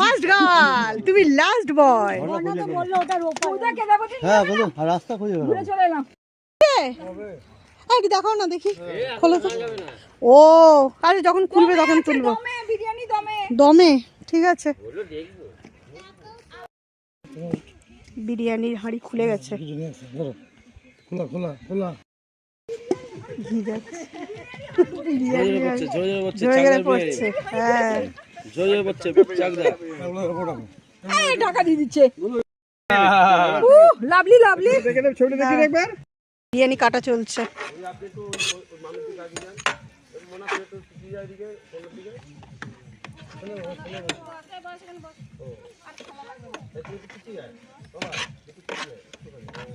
First girl তুমি last boy হ্যাঁ বলো রাস্তা খুঁজে বেড়াও একটু দেখাও না দেখি। খোলো তো। ও আরে যখন খুলবে তখন তুলবো। দমে ঠিক আছে। বিরিয়ানির হাঁড়ি খুলে গেছে। খোলা খোলা খোলা। হ্যাঁ। এই দিয়ে দিচ্ছে। Lovely lovely. বিরিয়ানি কাটা চলছে।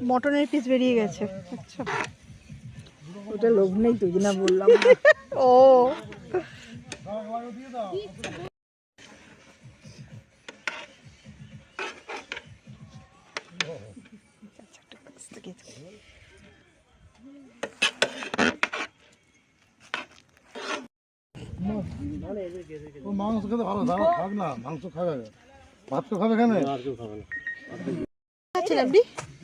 মটনের পিস বেরিয়ে গেছে। আচ্ছা। ওটা লোভ নেই তুই না বললাম ও। ও মাংস খেতে ভালো দাঁড়া খাক না মাংস খাবে। ভাত তো খাবে কেন আচ্ছা লাবলি তুই করে বসি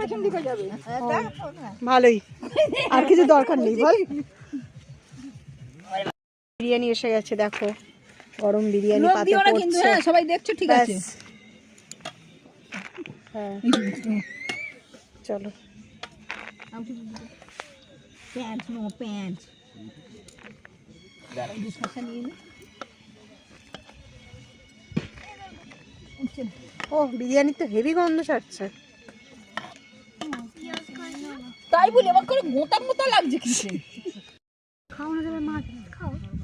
পেছন দিকে যাবে। ভালোই। আর কিছু দরকার নেই বল। বিরিয়ানি এসে গেছে দেখো। গরম বিরিয়ানি পাতে পড়ছে। হ্যাঁ সবাই দেখছ ঠিক আছে। হ্যাঁ। চলো। Pant no pant. ও বিরিয়ানি তো হেভি গন্ধ ছাড়ছে। তাই বলি আমার করে গোটা মোটা লাগছে কিসে?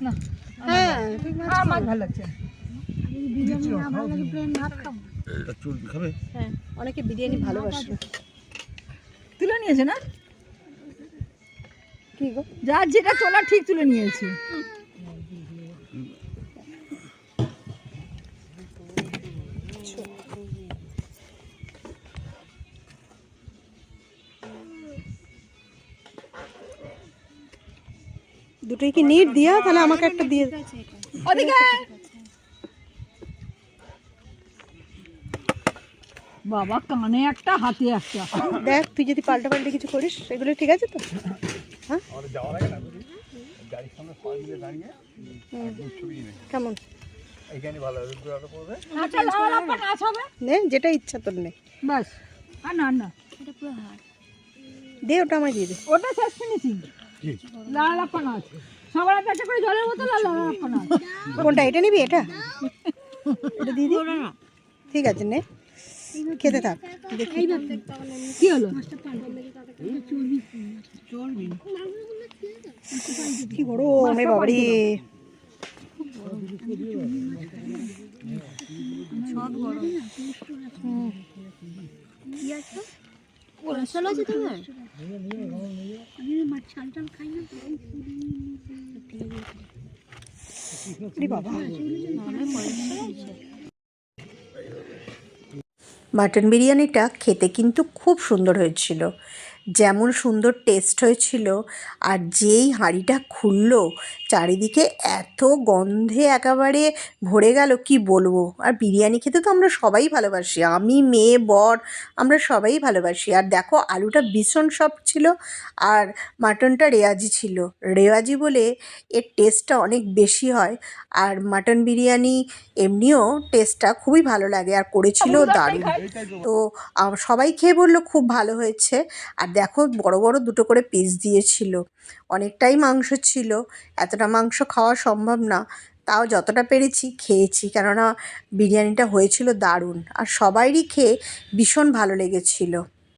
না হ্যাঁ আমার মাছ ভালো লাগছে। চুল খাবে? হ্যাঁ অনেকে বিরিয়ানি ভালোবাসে। তুলে নিয়েছে না? কি গো? যার যেটা চলা ঠিক তুলে নিয়েছে। দুটোই কি নিট? দিয়া তাহলে আমাকে একটা দিয়ে দে। ওদিকে। বাবা কানে একটা হাতে একটা। দেখ তুই যদি পাল্টা পাল্টে কিছু করিস সেগুলো ঠিক আছে তো? হ্যাঁ? কেমন? আচ্ছা যেটা ইচ্ছা তোর নে। বাস না না। দে ওটা আমায় দিয়ে দে। ওটা শেষ ফিনিশিং লাল আপা সবার হাতে একটা করে জলের বোতল আর লাল কোনটা এটা নিবি এটা? এটা দিয়ে দি ঠিক আছে নে। খেতে থাক। কি হলো? কি গরম রে বাবারি। মাটন বিরিয়ানিটা খেতে কিন্তু খুব সুন্দর হয়েছিল। যেমন সুন্দর টেস্ট হয়েছিল আর যেই হাঁড়িটা খুললো চারিদিকে এত গন্ধে একেবারে ভরে গেল কি বলব? আর বিরিয়ানি খেতে তো আমরা সবাই ভালোবাসি আমি মেয়ে বর আমরা সবাই ভালোবাসি। আর দেখো আলুটা ভীষণ সফট ছিল আর মাটনটা রেওয়াজি ছিল। রেয়াজি বলে এর টেস্টটা অনেক বেশি হয় আর মাটন বিরিয়ানি এমনিও টেস্টটা খুবই ভালো লাগে আর করেছিল দারুণ। তো সবাই খেয়ে বলল খুব ভালো হয়েছে। আর দেখো বড় বড় দুটো করে পিস দিয়েছিল। অনেকটাই মাংস ছিল। এতটা মাংস খাওয়া সম্ভব না। তাও যতটা পেরেছি খেয়েছি। কেননা বিরিয়ানিটা হয়েছিল দারুণ। আর সবাইরই খেয়ে ভীষণ ভালো লেগেছিলো।